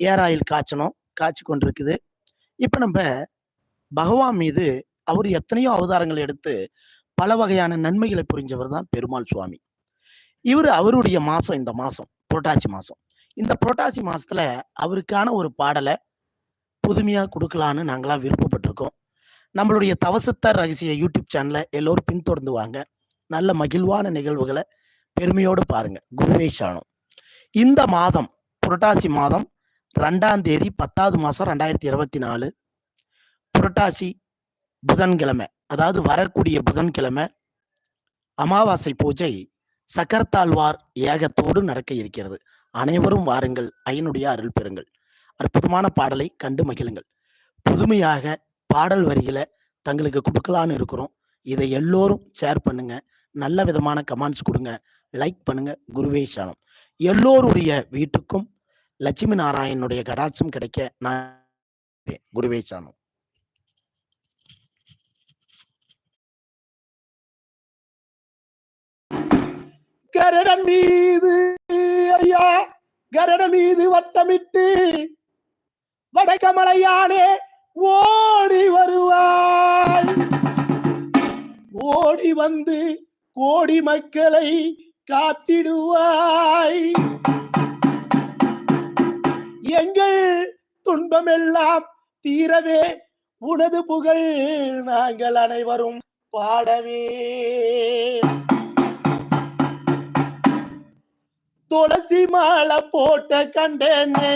ஏர் oil காய்ச்சணும் காய்ச்சி கொண்டிருக்குது. இப்போ நம்ம பகவான் மீது அவர் எத்தனையோ அவதாரங்கள் எடுத்து பல வகையான நன்மைகளை புரிஞ்சவர் தான் பெருமாள் சுவாமி. இவர் அவருடைய மாதம் இந்த மாதம் புரட்டாசி மாதம் இந்த புரட்டாசி மாசத்துல அவருக்கான ஒரு பாடலை புதுமையாக கொடுக்கலான்னு நாங்களாம் விருப்பப்பட்டிருக்கோம். நம்மளுடைய தவசத்தர் ரகசிய யூடியூப் சேனலை எல்லோரும் பின்தொடர்ந்து வாங்க. நல்ல மகிழ்வான நிகழ்வுகளை பெருமையோடு பாருங்க. குருவே சரணம். இந்த மாதம் புரட்டாசி மாதம் ரெண்டாம் தேதி பத்தாவது மாதம் ரெண்டாயிரத்தி இருபத்தி நாலு. புரட்டாசி புதன்கிழமை அதாவது வரக்கூடிய புதன்கிழமை அமாவாசை பூஜை சக்கரத்தாழ்வார் ஏகத்தோடு நடக்க இருக்கிறது. அனைவரும் வாருங்கள் ஐயனுடைய அருள் பெறுங்கள். அற்புதமான பாடலை கண்டு மகிழுங்கள். புதுமையாக பாடல் வரிகளை தங்களுக்கு கொடுக்கலான்னு இருக்கிறோம். இதை எல்லோரும் ஷேர் பண்ணுங்க. நல்ல விதமான கமெண்ட்ஸ் கொடுங்க. லைக் பண்ணுங்க. குருவே சனம் எல்லோருடைய வீட்டுக்கும் லட்சுமி நாராயணனுடைய கடாட்சம் கிடைக்க நான் குருவே சரணம் கரடம் மீது ஐயா கரடம் மீது வட்டமிட்டு வடகமலையானே ஓடி வருவாய். ஓடி வந்து கோடி மக்களை காத்திடுவாய். எங்கள் துன்பமெல்லாம் தீரவே உனது புகழ் நாங்கள் அனைவரும் பாடவே. துளசி மாலை போட்ட கண்டேனே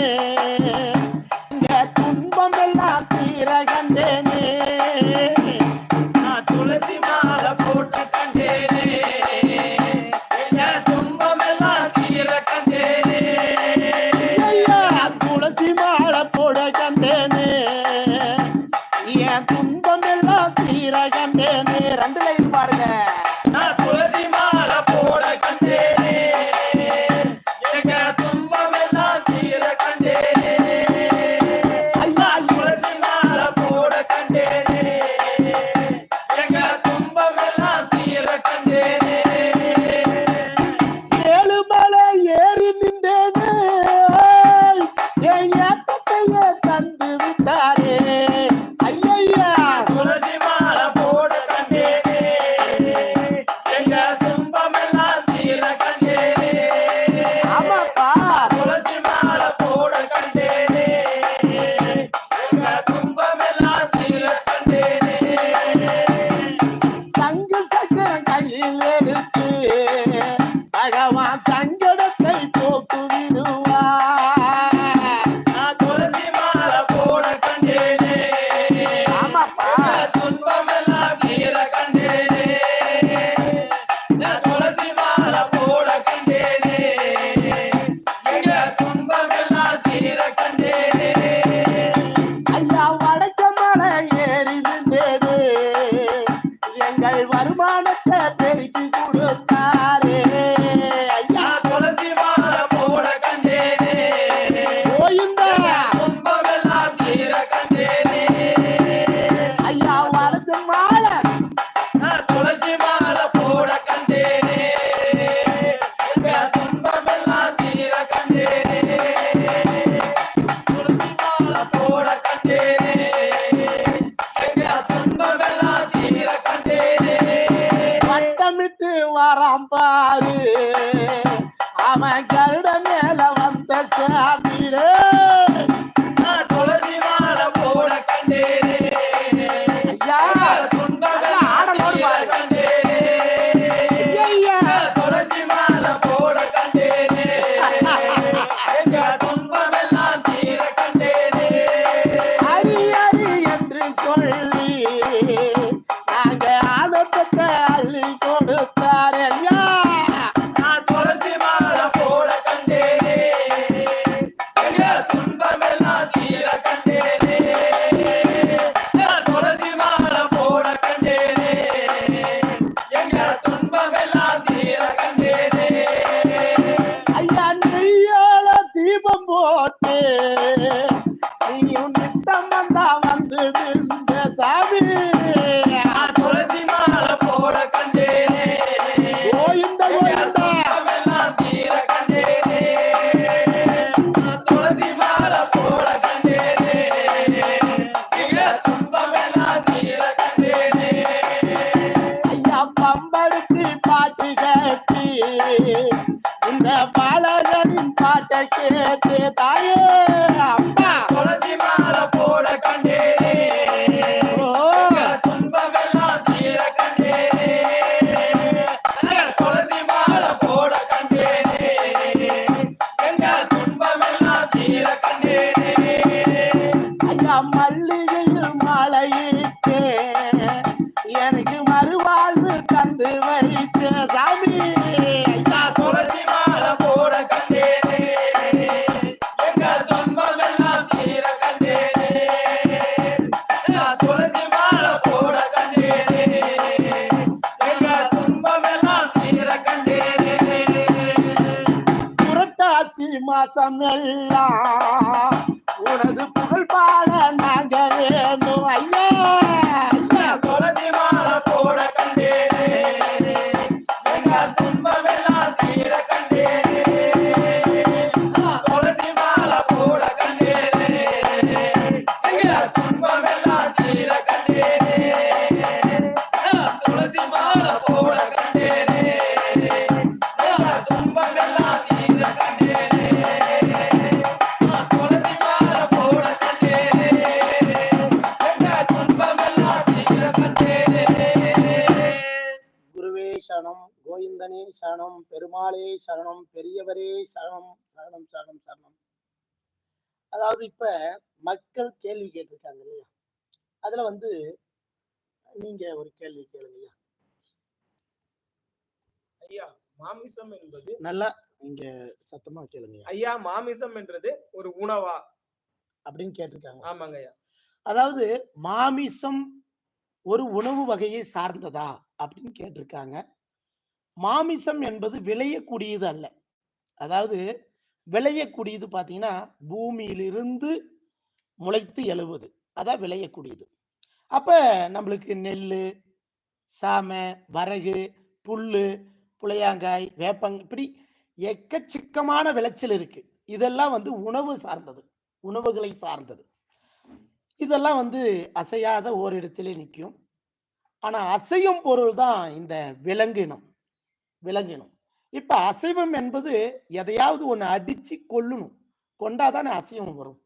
துன்பம் எல்லாம் தீர கண்டேன். கண்டேனே புரட்டாசி பெருமாளே சரணம் பெரியவரே சரணம் சரணம் சரணம் சரணம். அதாவது இப்ப மக்கள் கேள்வி கேட்டிருக்காங்க இல்லையா? அதுல வந்து நீங்க ஒரு கேள்வி கேளுங்கய்யா ஐயா. மாமிசம் என்பது நல்லா இங்க சத்தமா கேளுங்கய்யா ஐயா மாமிசம் என்றது ஒரு உணவா? அப்படின்னு கேட்டிருக்காங்க. ஆமாங்க ஐயா. அதாவது மாமிசம் ஒரு உணவு வகையை சார்ந்ததா அப்படின்னு கேட்டிருக்காங்க. மாமிசம் என்பது விளையக்கூடியது அல்ல அதாவது விளையக்கூடியது பார்த்தீங்கன்னா பூமியிலிருந்து முளைத்து எழுவது. அதான் விளையக்கூடியது. அப்போ நம்மளுக்கு நெல் சாமை வரகு புல்லு புளியாங்காய் வேப்பங் இப்படி எக்கச்சக்கமான விளைச்சல் இருக்கு. இதெல்லாம் வந்து உணவு சார்ந்தது. உணவுகளை சார்ந்தது. இதெல்லாம் வந்து அசையாத ஓரிடத்திலே நிற்கும். ஆனால் அசையும் பொருள் தான் இந்த விலங்கினம். விளங்கணும் இப்ப அசைவம் என்பது எதையாவது ஒன்று அடிச்சு கொல்லணும். கொண்டாதானே அசைவம் வரும்.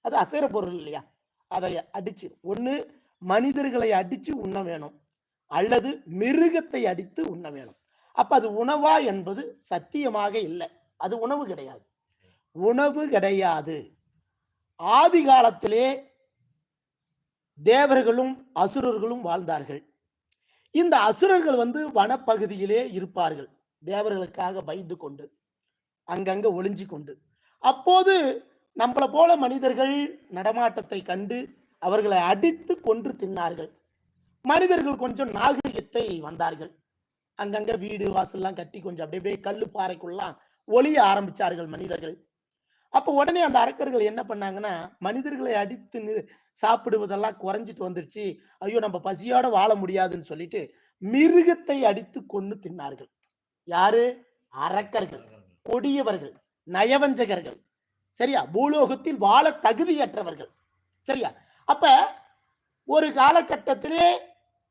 அது அசைற பொருள் இல்லையா? அதை அடிச்சு ஒன்று மனிதர்களை அடிச்சு உண்ண வேணும். அல்லது மிருகத்தை அடித்து உண்ண வேணும். அப்ப அது உணவா என்பது சத்தியமாக இல்லை. அது உணவு கிடையாது. உணவு கிடையாது. ஆதி காலத்திலே தேவர்களும் அசுரர்களும் வாழ்ந்தார்கள். இந்த அசுரர்கள் வந்து வனப்பகுதியிலே இருப்பார்கள். தேவர்களுக்காக பயந்து கொண்டு அங்கங்க ஒளிஞ்சு கொண்டு. அப்போது நம்மளை போல மனிதர்கள் நடமாட்டத்தை கண்டு அவர்களை அடித்து கொன்று தின்னார்கள். மனிதர்கள் கொஞ்சம் நாகரிகத்தை வந்தார்கள். அங்கங்க வீடு வாசல்லாம் கட்டி கொஞ்சம் அப்படியே அப்படியே கல்லு பாறைக்குள்ளாம் ஒளிய ஆரம்பிச்சார்கள் மனிதர்கள். அப்ப உடனே அந்த அரக்கர்கள் என்ன பண்ணாங்கன்னா மனிதர்களை அடித்து நி- சாப்பிடுவதெல்லாம் குறைஞ்சிட்டு வந்துருச்சு. ஐயோ நம்ம பசியோட வாழ முடியாதுன்னு சொல்லிட்டு மிருகத்தை அடித்து கொண்டு தின்னார்கள். யாரு? அரக்கர்கள். கொடியவர்கள். நயவஞ்சகர்கள். சரியா? பூலோகத்தில் வாழ தகுதியற்றவர்கள். சரியா? அப்ப ஒரு காலகட்டத்திலே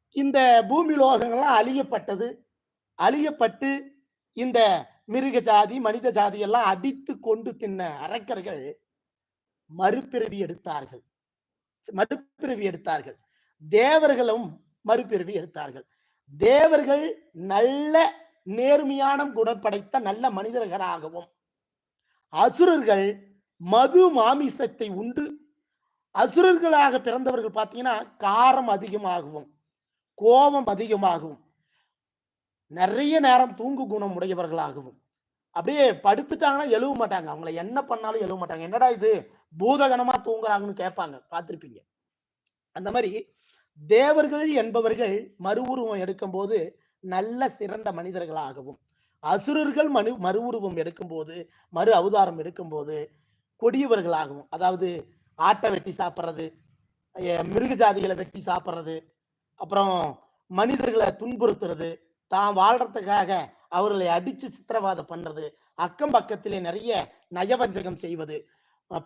இந்த பூமி லோகங்கள்லாம் அழியப்பட்டது. அழியப்பட்டு இந்த மிருக ஜாதி மனித ஜாதி எல்லாம் அடித்து கொண்டு தின்ன அரக்கர்கள் மறுபிறவி எடுத்தார்கள். மறுபிறவி எடுத்தார்கள். தேவர்களும் மறுபிறவி எடுத்தார்கள். தேவர்கள் நல்ல நேர்மையான குணப்படைத்த நல்ல மனிதர்களாகவும் அசுரர்கள் மது மாமிசத்தை உண்டு. அசுரர்களாக பிறந்தவர்கள் பார்த்தீங்கன்னா காரம் அதிகமாகவும் கோபம் அதிகமாகவும் நிறைய நேரம் தூங்கு குணம் உடையவர்களாகவும். அப்படியே படுத்துட்டாங்கன்னா எழுவ மாட்டாங்க. அவங்கள என்ன பண்ணாலும் எழுவ மாட்டாங்க. என்னடா இது? பூதகணமா தூங்குறாங்கன்னு கேட்பாங்க. பார்த்திருப்பீங்க. அந்த மாதிரி தேவர்கள் என்பவர்கள் மறு உருவம் எடுக்கும்போது நல்ல சிறந்த மனிதர்களாகவும் அசுரர்கள் மனு மறு உருவம் எடுக்கும்போது மறு அவதாரம் எடுக்கும்போது கொடியவர்களாகவும் அதாவது ஆட்டை வெட்டி சாப்பிட்றது மிருக ஜாதிகளை வெட்டி சாப்பிட்றது அப்புறம் மனிதர்களை துன்புறுத்துறது தான் வாழ்றதுக்காக அவர்களை அடிச்சு சித்திரவாதம் பண்றது. அக்கம் பக்கத்திலே நிறைய நயவஞ்சகம் செய்வது.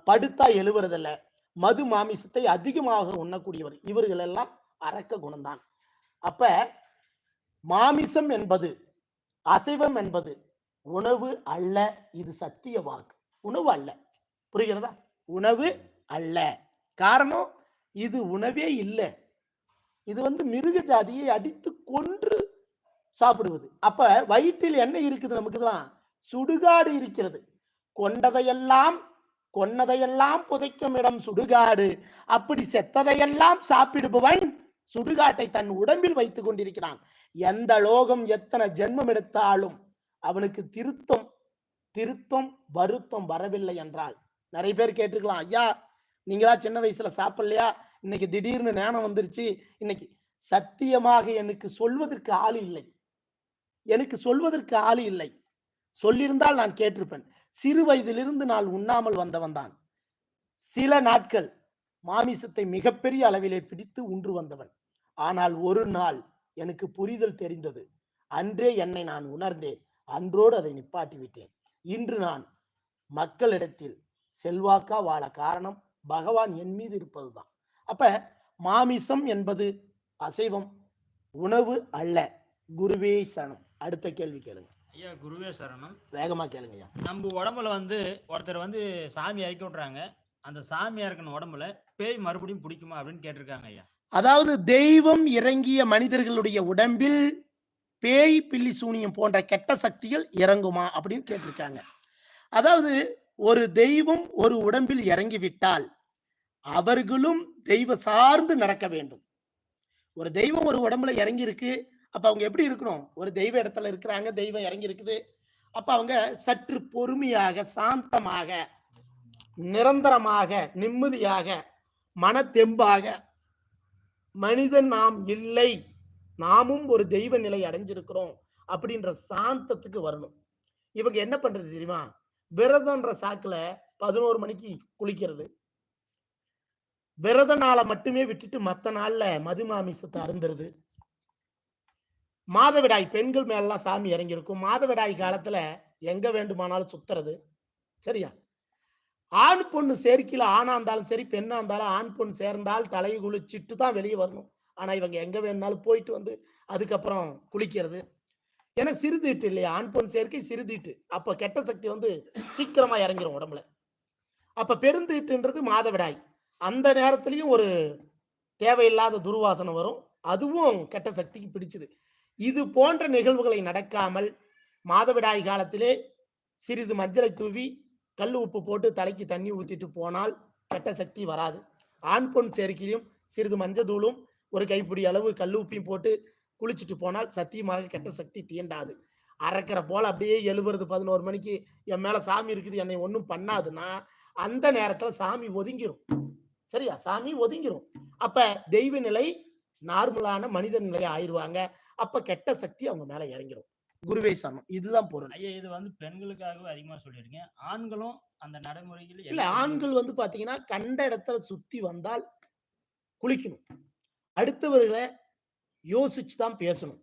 படுத்தா எழுவுறதில்ல. மது மாமிசத்தை அதிகமாக உண்ணக்கூடியவர். இவர்கள் எல்லாம் அரக்க குணம்தான். அப்ப மாமிசம் என்பது அசைவம் என்பது உணவு அல்ல இது சத்திய வாக்கு. உணவு அல்ல. புரிகிறதா? உணவு அல்ல. காரணம் இது உணவே இல்லை. இது வந்து மிருக ஜாதியை அடித்து கொன்று சாப்பிடுவது. அப்ப வயிற்றில் என்ன இருக்குது நமக்கு தான் சுடுகாடு இருக்கிறது. கொண்டதையெல்லாம் கொன்னதையெல்லாம் புதைக்கும் இடம் சுடுகாடு. அப்படி செத்ததையெல்லாம் சாப்பிடுபவன் சுடுகாட்டை தன் உடம்பில் வைத்துக் கொண்டிருக்கிறான். எந்த லோகம் எத்தனை ஜென்மம் எடுத்தாலும் அவனுக்கு திருத்தம் திருத்தம் வருத்தம் வரவில்லை என்றால். நிறைய பேர் கேட்டிருக்கலாம் ஐயா நீங்களா சின்ன வயசுல சாப்பிடலையா? இன்னைக்கு திடீர்னு ஞானம் வந்துருச்சு. இன்னைக்கு சத்தியமாக எனக்கு சொல்வதற்கு ஆள் இல்லை. எனக்கு சொல்வதற்கு ஆள் இல்லை. சொல்லியிருந்தால் நான் கேட்டிருப்பேன். சிறு வயதிலிருந்து நான் உண்ணாமல் வந்தவன் தான். சில நாட்கள் மாமிசத்தை மிகப்பெரிய அளவிலே பிடித்து உண்டு வந்தவன். ஆனால் ஒரு நாள் எனக்கு புரிதல் தெரிந்தது. அன்றே என்னை நான் உணர்ந்தேன். அன்றோடு அதை நிப்பாட்டி விட்டேன். இன்று நான் மக்களிடத்தில் செல்வாக்கா வாழ காரணம் பகவான் என் மீது இருப்பதுதான். அப்ப மாமிசம் என்பது அசைவம் உணவு அல்ல. குருவே சனம் அடுத்த கேள்வி கேளுங்க. ஐயா குருவே சரணம். வேகமா கேளுங்கய்யா. நம்ம உடம்புல வந்து ஒருத்தர் வந்து சாமி இறக்கி விட்றாங்க அந்த சாமி இறக்கின உடம்புல பேய் மறுபடியும் பிடிக்குமா அப்படின்னு கேட்டிருக்காங்க ஐயா. அதாவது தெய்வம் இறங்கிய மனிதர்களுடைய உடம்பில் பேய் பில்லி சூனியம் போன்ற கெட்ட சக்திகள் இறங்குமா அப்படின்னு கேட்டிருக்காங்க. அதாவது ஒரு தெய்வம் ஒரு உடம்பில் இறங்கிவிட்டால் அவர்களும் தெய்வ சார்ந்து நடக்க வேண்டும். ஒரு தெய்வம் ஒரு உடம்புல இறங்கி இருக்கு அப்ப அவங்க எப்படி இருக்கணும்? ஒரு தெய்வ இடத்துல இருக்கிறாங்க தெய்வம் இறங்கி இருக்குது அப்ப அவங்க சற்று பொறுமையாக சாந்தமாக நிரந்தரமாக நிம்மதியாக மனத்தெம்பாக மனிதன் நாம் இல்லை நாமும் ஒரு தெய்வ நிலை அடைஞ்சிருக்கிறோம் அப்படின்ற சாந்தத்துக்கு வரணும். இவங்க என்ன பண்றது தெரியுமா? விரதம்ன்ற சாக்குல பதினோரு மணிக்கு குளிக்கிறது. விரத நாளை மட்டுமே விட்டுட்டு மற்ற நாள்ல மதுமாமிசத்தை அருந்துருது மாதவிடாய் பெண்கள் மேலாம் சாமி இறங்கியிருக்கும். மாதவிடாய் காலத்துல எங்க வேண்டுமானாலும் சுத்துறது. சரியா? ஆண் பொண்ணு சேர்க்கையில் ஆணா இருந்தாலும் சரி பெண்ணா இருந்தாலும் ஆண் பொண்ணு சேர்ந்தால் தலை குளிச்சிட்டு தான் வெளியே வரணும். ஆனா இவங்க எங்க வேணுனாலும் போயிட்டு வந்து அதுக்கப்புறம் குளிக்கிறது. ஏன்னா சிறுதீட்டு இல்லையா? ஆண் பொண்ணு சேர்க்கை சிறுதீட்டு அப்போ கெட்ட சக்தி வந்து சீக்கிரமா இறங்கிடும் உடம்புல. அப்ப பெருந்தீட்டுன்றது மாதவிடாய். அந்த நேரத்துலயும் ஒரு தேவையில்லாத துர்வாசனை வரும். அதுவும் கெட்ட சக்திக்கு பிடிச்சது. இது போன்ற நிகழ்வுகளை நடக்காமல் மாதவிடாய் காலத்திலே சிறிது மஞ்சளை தூவி கல் உப்பு போட்டு தலைக்கு தண்ணி ஊற்றிட்டு போனால் கெட்ட சக்தி வராது. ஆண் பொன் சேர்க்கையும் சிறிது மஞ்சதூளும் ஒரு கைப்பிடி அளவு கல் உப்பையும் போட்டு குளிச்சுட்டு போனால் சத்தியமாக கெட்ட சக்தி தீண்டாது. அரைக்கிற போல அப்படியே எழுவுறது பதினோரு மணிக்கு என் மேலே சாமி இருக்குது என்னை ஒன்றும் பண்ணாதுன்னா அந்த நேரத்தில் சாமி ஒதுங்கிரும். சரியா? சாமி ஒதுங்கிரும். அப்போ தெய்வ நிலை நார்மலான மனித நிலை ஆயிடுவாங்க அப்ப கெட்ட சக்தி அவங்க மேல இறங்கிரும். குருவே சரணம் இதுதான் பொருள். ஐயா இது வந்து பெண்களுக்காகவே அதிகமா சொல்லியிருக்கேன் ஆண்களும் அந்த நடைமுறையில் இல்ல ஆண்கள் வந்து பாத்தீங்கன்னா கண்ட இடத்துல சுத்தி வந்தால் குளிக்கணும். அடுத்தவர்களை யோசிச்சு தான் பேசணும்.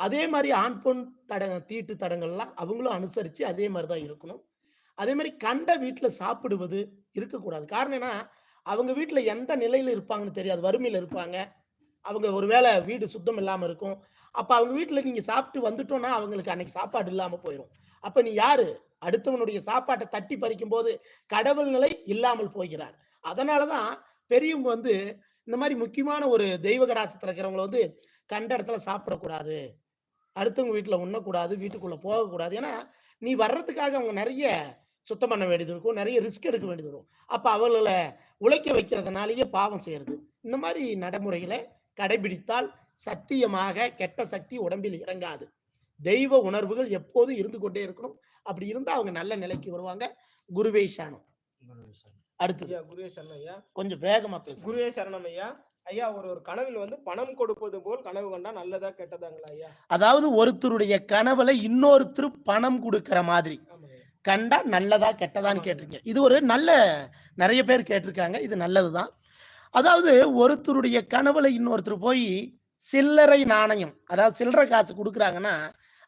அதே மாதிரி ஆண் பொன் தட தீட்டு தடங்கள்லாம் அவங்களும் அனுசரிச்சு அதே மாதிரி தான் இருக்கணும். அதே மாதிரி கண்ட வீட்டுல சாப்பிடுவது இருக்கக்கூடாது. காரணம் என்ன? அவங்க வீட்டுல எந்த நிலையில இருப்பாங்கன்னு தெரியாது. வறுமையில இருப்பாங்க. அவங்க ஒருவேளை வீடு சுத்தம் இல்லாம இருக்கும். அப்போ அவங்க வீட்டில் நீங்கள் சாப்பிட்டு வந்துட்டோன்னா அவங்களுக்கு அன்னைக்கு சாப்பாடு இல்லாமல் போயிடும் அப்போ நீ யாரு? அடுத்தவனுடைய சாப்பாட்டை தட்டி பறிக்கும் போது கடவுள் நிலை இல்லாமல் போகிறார். அதனாலதான் பெரியவங்க வந்து இந்த மாதிரி முக்கியமான ஒரு தெய்வ கடாசத்தில் இருக்கிறவங்கள வந்து கண்ட இடத்துல சாப்பிடக்கூடாது. அடுத்தவங்க வீட்டில் உண்ணக்கூடாது வீட்டுக்குள்ளே போகக்கூடாது. ஏன்னா நீ வர்றதுக்காக அவங்க நிறைய சுத்தம் பண்ண வேண்டியது இருக்கும் நிறைய ரிஸ்க் எடுக்க வேண்டியது இருக்கும் அப்போ அவர்களை உழைக்க வைக்கிறதுனாலேயே பாவம் செய்யறது. இந்த மாதிரி நடைமுறைகளை கடைபிடித்தால் சத்தியமாக கெட்ட சக்தி உடம்பில் இறங்காது. தெய்வ உணர்வுகள் எப்போதும் இருந்து கொண்டே இருக்கணும். அப்படி இருந்தா அவங்க நல்ல நிலைக்கு வருவாங்க. குருவே சாணம் சரணம். அடுத்தது. ஐயா குருவே சரணம் ஐயா. கொஞ்சம் வேகமா பேசுங்க. குருவே சரணம் ஐயா. ஐயா ஒரு ஒரு கனவில் வந்து பணம் கொடுப்பது போல் கனவு கண்டா நல்லதா கெட்டதாங்களா ஐயா? அதாவது ஒருத்தருடைய கனவுல இன்னொருத்தர் பணம் கொடுக்கிற மாதிரி. கண்டா நல்லதா கெட்டதான்னு ஆமாங்க. கேட்டிருக்கீங்க. இது ஒரு நல்ல நிறைய பேர் கேட்டிருக்காங்க. இது நல்லதுதான். அதாவது ஒருத்தருடைய கனவுல இன்னொருத்தர் போய் சில்லறை நாணயம் அதாவது சில்லறை காசு கொடுக்குறாங்கன்னா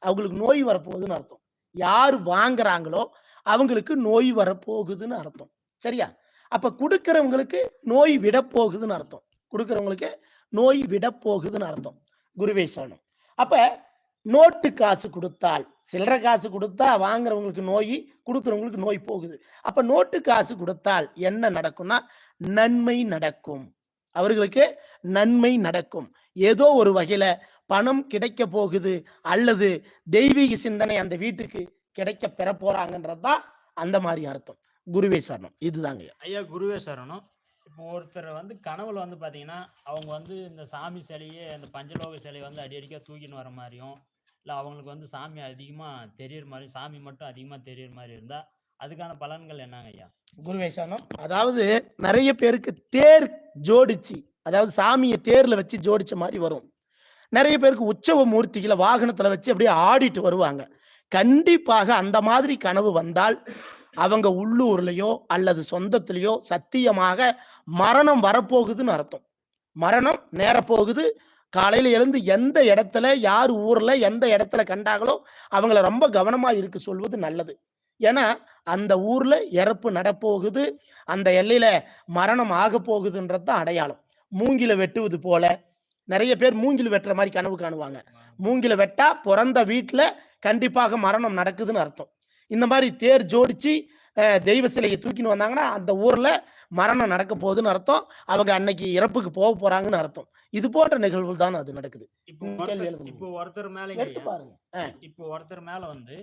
அவங்களுக்கு நோய் வரப்போகுதுன்னு அர்த்தம். யார் வாங்குறாங்களோ அவங்களுக்கு நோய் வரப்போகுதுன்னு அர்த்தம். சரியா? அப்ப கொடுக்கறவங்களுக்கு நோய் விட போகுதுன்னு அர்த்தம். கொடுக்கறவங்களுக்கு நோய் விட போகுதுன்னு அர்த்தம். குருவே சரணம். அப்ப நோட்டு காசு கொடுத்தால் சில்லறை காசு கொடுத்தா வாங்குறவங்களுக்கு நோய் கொடுக்குறவங்களுக்கு நோய் போகுது. அப்ப நோட்டு காசு கொடுத்தால் என்ன நடக்கும்னா நன்மை நடக்கும். அவர்களுக்கு நன்மை நடக்கும். ஏதோ ஒரு வகையில பணம் கிடைக்க போகுது அல்லது தெய்வீக சிந்தனை அந்த வீட்டுக்கு கிடைக்க பெற போறாங்கன்றது தான் அந்த மாதிரி அர்த்தம். குருவே சரணம். இதுதாங்க. ஐயா குருவே சரணம். இப்போ ஒருத்தர் வந்து கனவுல வந்து பாத்தீங்கன்னா அவங்க வந்து இந்த சாமி சிலையே அந்த பஞ்சலோக சிலையை வந்து அடி அடிக்கா தூக்கின்னு வர மாதிரியும் இல்லை அவங்களுக்கு வந்து சாமி அதிகமா தெரியற மாதிரி சாமி மட்டும் அதிகமா தெரியற மாதிரி இருந்தா அதுக்கான பலன்கள் என்னங்க ஐயா? குருவே சரணம். அதாவது நிறைய பேருக்கு தேர் ஜோடிச்சு அதாவது சாமியை தேரில் வச்சு ஜோடிச்ச மாதிரி வரும். நிறைய பேருக்கு உற்சவ மூர்த்திகளை வாகனத்தில் வச்சு அப்படியே ஆடிட்டு வருவாங்க. கண்டிப்பாக அந்த மாதிரி கனவு வந்தால் அவங்க உள்ளூர்லயோ அல்லது சொந்தத்திலேயோ சத்தியமாக மரணம் வரப்போகுதுன்னு அர்த்தம். மரணம் நேரப்போகுது. காலையில எழுந்து எந்த இடத்துல யார் ஊர்ல எந்த இடத்துல கண்டாங்களோ அவங்கள ரொம்ப கவனமா இருக்க சொல்வது நல்லது. ஏன்னா அந்த ஊர்ல இறப்பு நடப்போகுது. அந்த எல்லையில மரணம் ஆக போகுதுன்றது தான் அடையாளம். மூங்கில வெட்டுவது போல நிறைய பேர் மூங்கில் வெட்டுற மாதிரி கனவு காணுவாங்க. மூங்கில வெட்டா பிறந்த வீட்டுல கண்டிப்பாக மரணம் நடக்குதுன்னு அர்த்தம். இந்த மாதிரி தேர் ஜோடிச்சு தெய்வ சிலையை தூக்கின்னு வந்தாங்கன்னா அந்த ஊர்ல மரணம் நடக்க போகுதுன்னு அர்த்தம். அவங்க அன்னைக்கு இறப்புக்கு போக போறாங்கன்னு அர்த்தம். இது போன்ற நிகழ்வுகள் தான் அது நடக்குது. இப்போ ஒருத்தர் மேல எடுத்து பாருங்க. இப்போ ஒருத்தர் மேல வந்து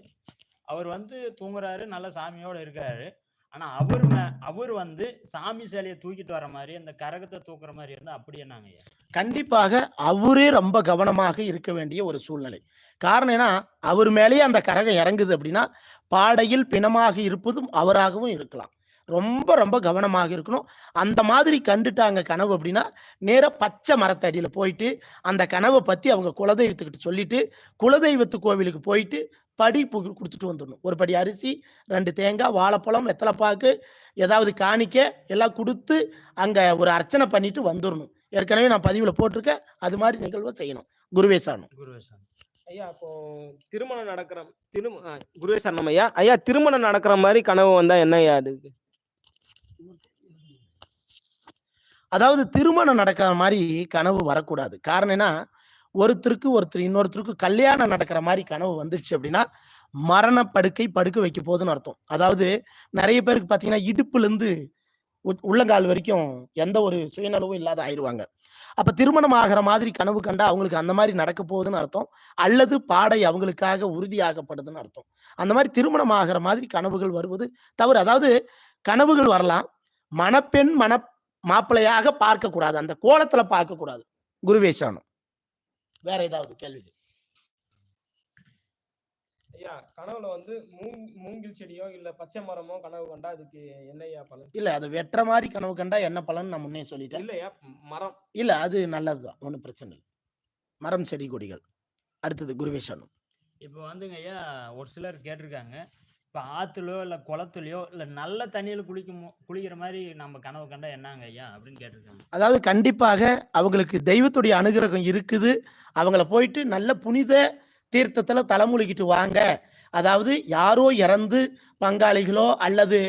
அவர் வந்து தூங்குறாரு நல்ல சாமியோட இருக்காரு. ஆனா அவர் மே அவர் வந்து சாமி சிலையை தூக்கிட்டு வர மாதிரி அந்த கரகத்தை தூக்குற மாதிரி இருந்தா அப்படி என்னங்க கண்டிப்பாக அவரே ரொம்ப கவனமாக இருக்க வேண்டிய ஒரு சூழ்நிலை. காரணம் ஏன்னா அவர் மேலேயே அந்த கரகம் இறங்குது அப்படின்னா பாடையில் பிணமாக இருப்பதும் அவராகவும் இருக்கலாம். ரொம்ப ரொம்ப கவனமாக இருக்கணும். அந்த மாதிரி கண்டுட்டாங்க கனவு அப்படின்னா நேராக பச்சை மரத்தடியில் போயிட்டு அந்த கனவை பத்தி அவங்க குலதெய்வத்துக்கிட்ட சொல்லிட்டு குலதெய்வத்து கோவிலுக்கு போயிட்டு படி கொடுத்துட்டு வந்துடணும். ஒரு படி அரிசி ரெண்டு தேங்காய் வாழைப்பழம் வெத்தலைப்பாக்கு ஏதாவது காணிக்க எல்லாம் கொடுத்து அங்க ஒரு அர்ச்சனை பண்ணிட்டு வந்துடணும். ஏற்கனவே நான் பதிவுல போட்டிருக்கேன். அது மாதிரி நிகழ்வை செய்யணும். குருவே சரணம் குருவே சாமி ஐயா இப்போ திருமணம் நடக்கிற திரு ஆ, குருவே சரணம் ஐயா ஐயா திருமணம் நடக்கிற மாதிரி கனவு வந்தா என்ன ஐயா அதுக்கு அதாவது திருமணம் நடக்கிற மாதிரி கனவு வரக்கூடாது. காரணம் என்ன? ஒருத்தருக்கு ஒருத்தர் இன்னொருத்தருக்கு கல்யாணம் நடக்கிற மாதிரி கனவு வந்துடுச்சு அப்படின்னா மரண படுக்கை படுக்க வைக்க போகுதுன்னு அர்த்தம். அதாவது நிறைய பேருக்கு பார்த்தீங்கன்னா இடுப்புலேருந்து உள்ளங்கால் வரைக்கும் எந்த ஒரு சுயநலவும் இல்லாத ஆயிடுவாங்க அப்ப திருமணம் ஆகிற மாதிரி கனவு கண்டா அவங்களுக்கு அந்த மாதிரி நடக்க போகுதுன்னு அர்த்தம். அல்லது பாடை அவங்களுக்காக உறுதியாகப்படுதுன்னு அர்த்தம். அந்த மாதிரி திருமணம் ஆகிற மாதிரி கனவுகள் வருவது தவறு. அதாவது கனவுகள் வரலாம். மணப்பெண் மன மாப்பிள்ளையாக பார்க்கக்கூடாது அந்த கோலத்துல பார்க்கக்கூடாது குருவேசானம் வேற ஏதாவது கேள்வி ஐயா கனவுல வந்து மூங் மூங்கில் செடியோ இல்ல பச்சை மரமோ கனவு கண்டா அதுக்கு என்ன ஐயா பலன்? இல்ல அது வெட்டுற மாதிரி கனவு கண்டா என்ன பலன் நான் முன்னே சொல்லிட்டேன். இல்லையா மரம். இல்ல அது நல்லதுதான் ஒன்றும் பிரச்சனை இல்லை. மரம் செடி கொடிகள். அடுத்தது குருவேசானம் இப்போ வந்துங்க ஐயா ஒரு சிலர் கேட்டிருக்காங்க. இப்போ ஆத்துலயோ இல்லை குளத்துலயோ இல்லை நல்ல தண்ணியில குளிக்கும் குளிக்கிற மாதிரி நம்ம கனவு கண்டா என்னங்க ஐயா அப்படின்னு கேட்டிருக்காங்க. அதாவது கண்டிப்பாக அவங்களுக்கு தெய்வத்துடைய அனுகிரகம் இருக்குது. அவங்கள போயிட்டு நல்ல புனித தீர்த்தத்துல தலைமுழுகிட்டு வாங்க. அதாவது யாரோ இறந்து பங்காளிகளோ அல்லது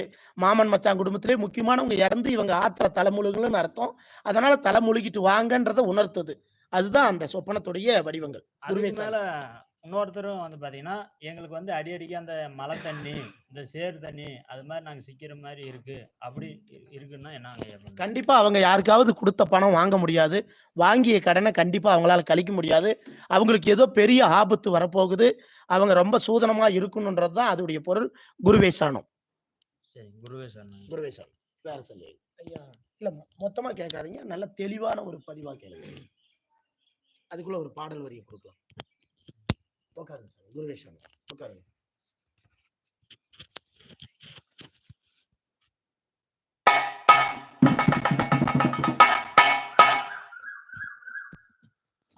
மாமன் மச்சான் குடும்பத்திலே முக்கியமானவங்க இறந்து இவங்க ஆத்திர தலைமுழுகள்னு அர்த்தம். அதனால தலைமுழுகிட்டு வாங்கன்றதை உணர்த்துது. அதுதான் அந்த சொப்பனத்துடைய வடிவங்கள். இன்னொருத்தரும் வந்து பாத்தீங்கன்னா எங்களுக்கு வந்து அடி அடிக்க அந்த மழை தண்ணி இந்த சேறு தண்ணி அது மாதிரி நாங்க சிக்கிற மாதிரி இருக்கு. அப்படி இருக்குன்னா என்னங்க ஐயா பண்றது? கண்டிப்பா அவங்க யாருக்காவது கொடுத்த பணம் வாங்க முடியாது. வாங்கிய கடனை கண்டிப்பா அவங்களால கழிக்க முடியாது. அவங்களுக்கு ஏதோ பெரிய ஆபத்து வரப்போகுது. அவங்க ரொம்ப சூதனமா இருக்கணுன்றது தான் அதோடைய பொருள். குருவேசானம் சரி குருவே சார் குருவேசானம் வேற சொல்லி ஐயா. இல்ல மொ- மொத்தமா கேட்காதீங்க. நல்ல தெளிவான ஒரு பதிவா கேளுங்க. அதுக்குள்ள ஒரு பாடல் வரியை கொடுக்கலாம். உட்காருங்க உட்காருங்க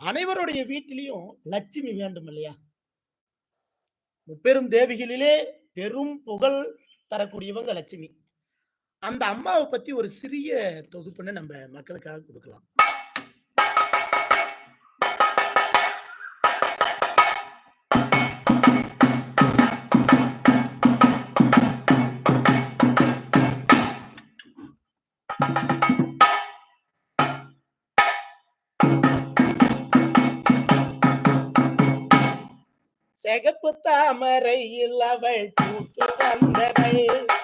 அனைவருடைய வீட்டிலையும் லட்சுமி வேண்டும் இல்லையா? முப்பெரும் தேவிகளிலே பெரும் புகழ் தரக்கூடியவங்க லட்சுமி. அந்த அம்மாவை பத்தி ஒரு சிறிய தொகுப்புன்னு நம்ம மக்களுக்காக கொடுக்கலாம். செகப்பு தாமரையில் அவள் பூத்து வந்தவள்.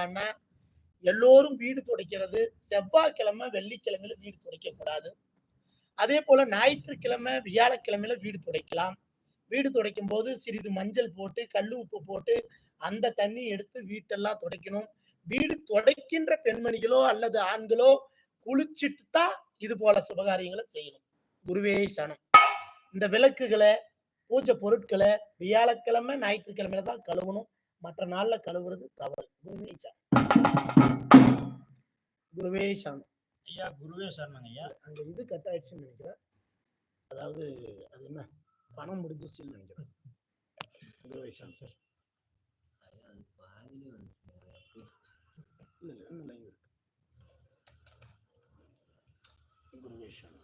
குடியிருப்பான்னா எல்லோரும் வீடு துடைக்கிறது செவ்வாய்க்கிழமை வெள்ளிக்கிழமையில வீடு துடைக்க கூடாது அதே போல ஞாயிற்றுக்கிழமை வியாழக்கிழமையில வீடு துடைக்கலாம். வீடு துடைக்கும் போது சிறிது மஞ்சள் போட்டு கல் உப்பு போட்டு அந்த தண்ணி எடுத்து வீட்டெல்லாம் துடைக்கணும். வீடு துடைக்கின்ற பெண்மணிகளோ அல்லது ஆண்களோ குளிச்சிட்டு தான் இது போல சுபகாரியங்களை செய்யணும். குருவே சனம் இந்த விளக்குகளை பூஜை பொருட்களை வியாழக்கிழமை ஞாயிற்றுக்கிழமையில தான் கழுவணும். மற்ற நாள்ல கழுவுறது தவறு. குருவே சனம் குருவே சனம் ஐயா குருவே சரணங்க ஐயா. அங்க இது கட் ஆயிடுச்சுன்னு நினைக்கிறேன். அதாவது அது என்ன? பணம் முடிஞ்சிச்சுன்னு நினைக்கிறேன். குருவே line இருக்கு. குருவே சனம்